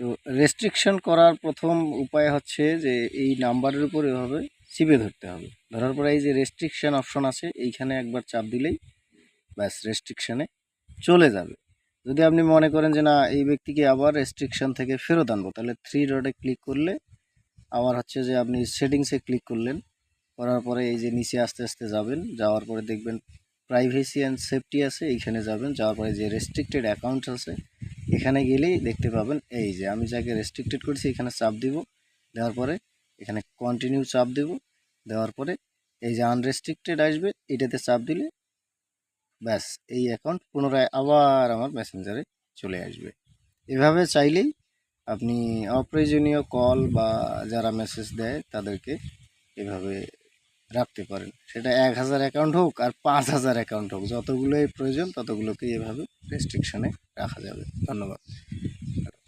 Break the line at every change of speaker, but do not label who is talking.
তো রেস্ট্রিকশন করার প্রথম উপায় হচ্ছে যে এই নাম্বারের উপর এভাবে চিপে ধরতে হবে। ধরার পরে এই যে রেস্ট্রিকশান অপশন আছে, এইখানে একবার চাপ দিলেই ব্যাস রেস্ট্রিকশানে চলে যাবে। যদি আপনি মনে করেন যে না, এই ব্যক্তিকে আবার রেস্ট্রিকশন থেকে ফেরত আনব, তাহলে থ্রি ডটে ক্লিক করলে আবার হচ্ছে যে আপনি সেটিংসে ক্লিক করলেন, করার পরে এই যে নিচে আস্তে আস্তে যাবেন, যাওয়ার পরে দেখবেন প্রাইভেসি অ্যান্ড সেফটি আছে, এইখানে যাবেন, যাওয়ার পরে যে রেস্ট্রিক্টেড অ্যাকাউন্ট আছে এখানে গেলেই দেখতে পাবেন, এই যে আমি যাকে রেস্ট্রিক্টেড করেছি এখানে চাপ দিব, দেওয়ার পরে এখানে কন্টিনিউ চাপ দেব, দেওয়ার পরে এই যে আনরেস্ট্রিক্টেড আসবে, এটাতে চাপ দিলে ব্যাস, এই অ্যাকাউন্ট পুনরায় আবার আমার মেসেঞ্জারে চলে আসবে। এভাবে চাইলেই আপনি অপ্রয়োজনীয় কল বা যারা মেসেজ দেয় তাদেরকে এভাবে রাখতে পারেন। সেটা এক হাজার অ্যাকাউন্ট হোক আর পাঁচ হাজার অ্যাকাউন্ট হোক, যতগুলোই প্রয়োজন ততগুলোকে এভাবে রেস্ট্রিকশনে রাখা যাবে। ধন্যবাদ।